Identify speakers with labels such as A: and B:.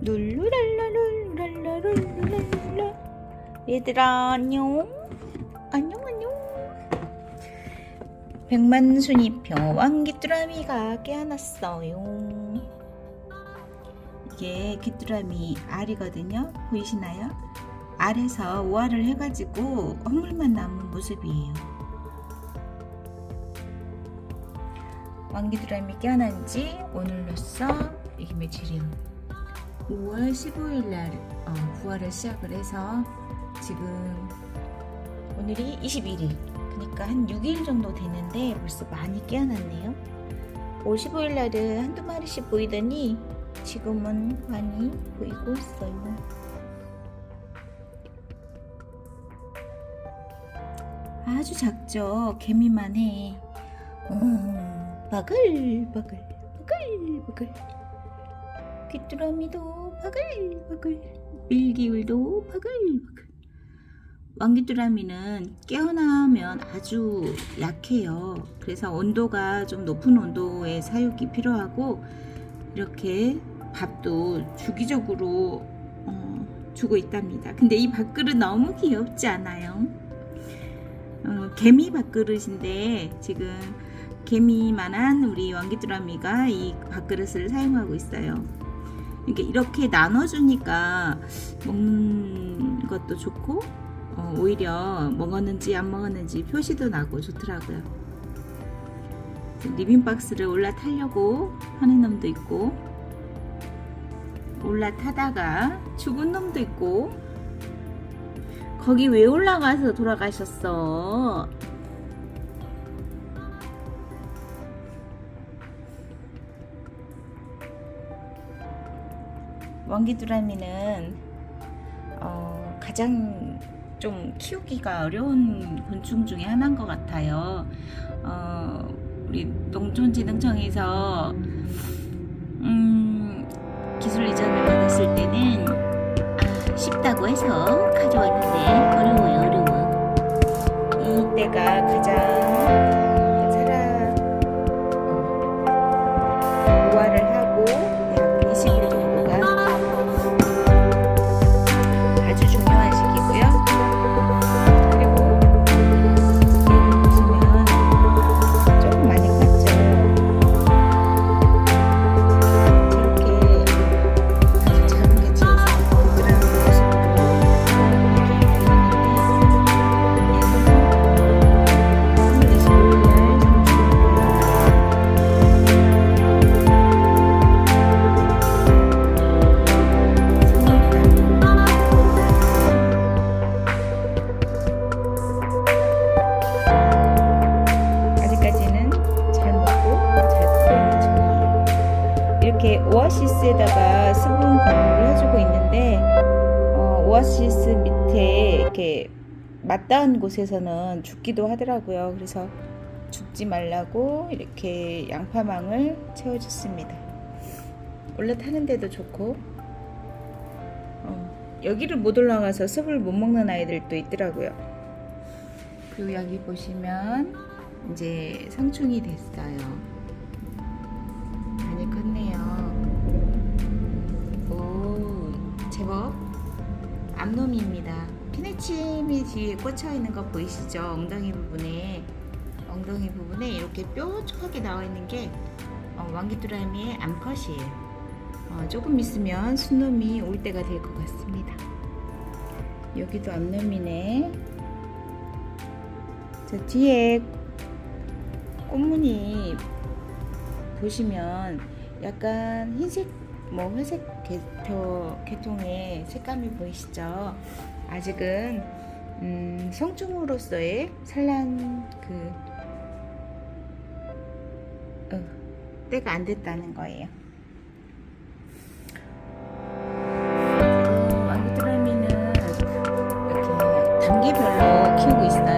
A: 룰루랄라룰랄라룰랄라 얘들아 안녕 안녕 안녕 백만순이표 왕귀뚜라미가 깨어났어요 이게 귀뚜라미 알이거든요 보이시나요? 알에서 오알을 해가지고 허물만 남은 모습이에요 왕귀뚜라미 깨어난 지 오늘로써 이게 며칠이요? 5월 15일 날 어, 부활을 시작을 해서 지금 오늘이 21일 그러니까 한 6일 정도 되는데 벌써 많이 깨어났네요. 5월 15일 날은 한두 마리씩 보이더니 지금은 많이 보이고 있어요. 아주 작죠? 개미만 해. 음, 바글바글 바글바글 귀뚜라미도 바글바글. 밀기울도 바글바글. 왕귀뚜라미는 깨어나면 아주 약해요. 그래서 온도가 좀 높은 온도의 사육이 필요하고 이렇게 밥도 주기적으로 어, 주고 있답니다. 근데 이 밥그릇 너무 귀엽지 않아요? 어, 개미 밥그릇인데 지금 개미만한 우리 왕귀뚜라미가 이 밥그릇을 사용하고 있어요 이렇게 이렇게 나눠주니까 먹는 것도 좋고 어, 오히려 먹었는지 안 먹었는지 표시도 나고 좋더라고요. 리빙박스를 올라타려고 하는 놈도 있고 올라타다가 죽은 놈도 있고 거기 왜 올라가서 돌아가셨어? 왕기두라미는 어, 가장 좀 키우기가 어려운 곤충 중에 하나인 것 같아요. 어, 우리 농촌진흥청에서 음, 기술 이전을 받았을 때는 아, 쉽다고 해서 이렇게 오아시스에다가 수분 공급을 해주고 있는데 어, 오아시스 밑에 이렇게 맞닿은 곳에서는 죽기도 하더라고요. 그래서 죽지 말라고 이렇게 양파망을 채워줬습니다. 올라타는데도 좋고 어, 여기를 못 올라가서 숲을 못 먹는 아이들도 있더라고요. 그리고 여기 보시면 이제 성충이 됐어요. 암놈입니다. 피네침이 뒤에 꽂혀 있는 거 보이시죠? 엉덩이 부분에 엉덩이 부분에 이렇게 뾰족하게 나와 있는 게 어, 왕기뚜라미의 암컷이에요. 어, 조금 있으면 순놈이 올 때가 될 것 같습니다. 여기도 암놈이네. 저 뒤에 꽃무늬 보시면 약간 흰색 뭐 회색 계토, 계통의 색감이 보이시죠? 아직은 음, 성충으로서의 산란 그 어, 때가 안 됐다는 거예요. 그 왕기드라미는 이렇게 단계별로 키우고 있어요.